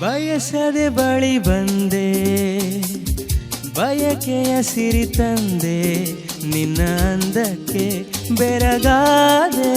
ಬಯಸದೆ ಬಳಿ ಬಂದೆ ಬಯಕೆಯ ಸಿರಿ ತಂದೆ ನಿನ್ನ ಅಂದಕ್ಕೆ ಬೆರಗಾದೆ.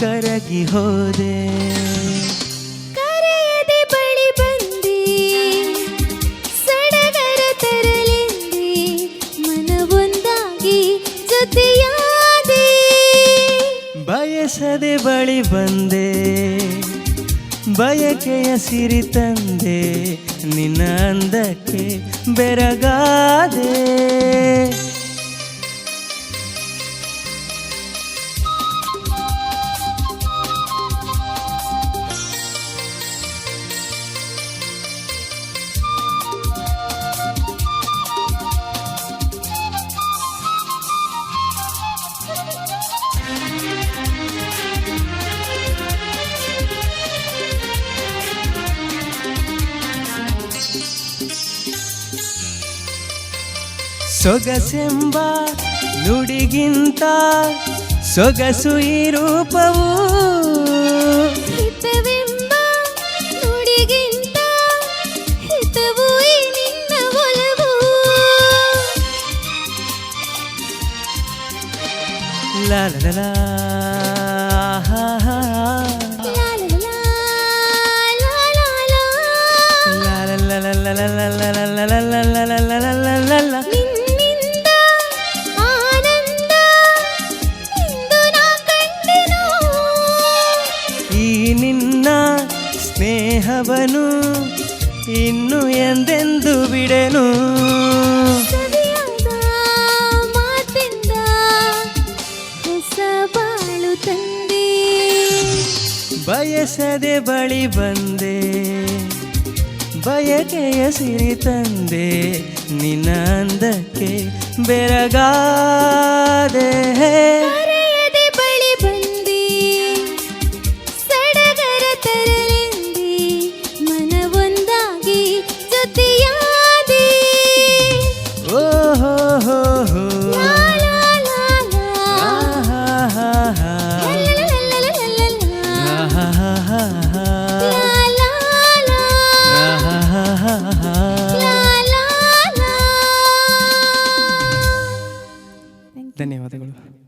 ಕರಗಿ ಹೋದೆ. ಕರೆಯದೆ ಬಳಿ ಬಂದೆ ಸಡಗರ ತರಲೆಂದೆ ಮನವೊಂದಾಗಿ ಜೊತೆಯಾದೆ. ಬಯಸದೆ ಬಳಿ ಬಂದೆ ಬಯಕೆಯ ಸಿರಿ ತಂದೆ ನಿನ್ನ ಅಂದಕ್ಕೆ ಬೆರಗಾದೆ. ಸೊಗಸೆಂಬ ನುಡಿಗಿಂತ ಸೊಗಸು ಈ ರೂಪವು ಹಿತವೆಂಬ ನುಡಿಗಿಂತ ಹಿತವು ಈ ನಿನ್ನ ಒಲವು ಲಾ ಲಾ ಲಾ ಹಾ ಹಾ ಲಾ ಲಾ ಲಾ ಲಾ ಲಾ ಲಾ. ಲಾ ಲಾ ಲಾ ಲಾ ಲಾ ಲಾ ಲಾ ನಿನ್ನ ಸ್ನೇಹವನು ಇನ್ನು ಎಂದೆಂದು ಬಿಡೆನು? ಮಾತಿಂದ ಹೊಸ ಬಾಳು ತಂದೆ. ಬಯಸದೆ ಬಳಿ ಬಂದೆ ಬಯಕೆಯ ಸಿರಿ ತಂದೆ ನಿನ್ನ ಅಂದಕ್ಕೆ ಬೆರಗಾದೆ. ಧನ್ಯವಾದಗಳು.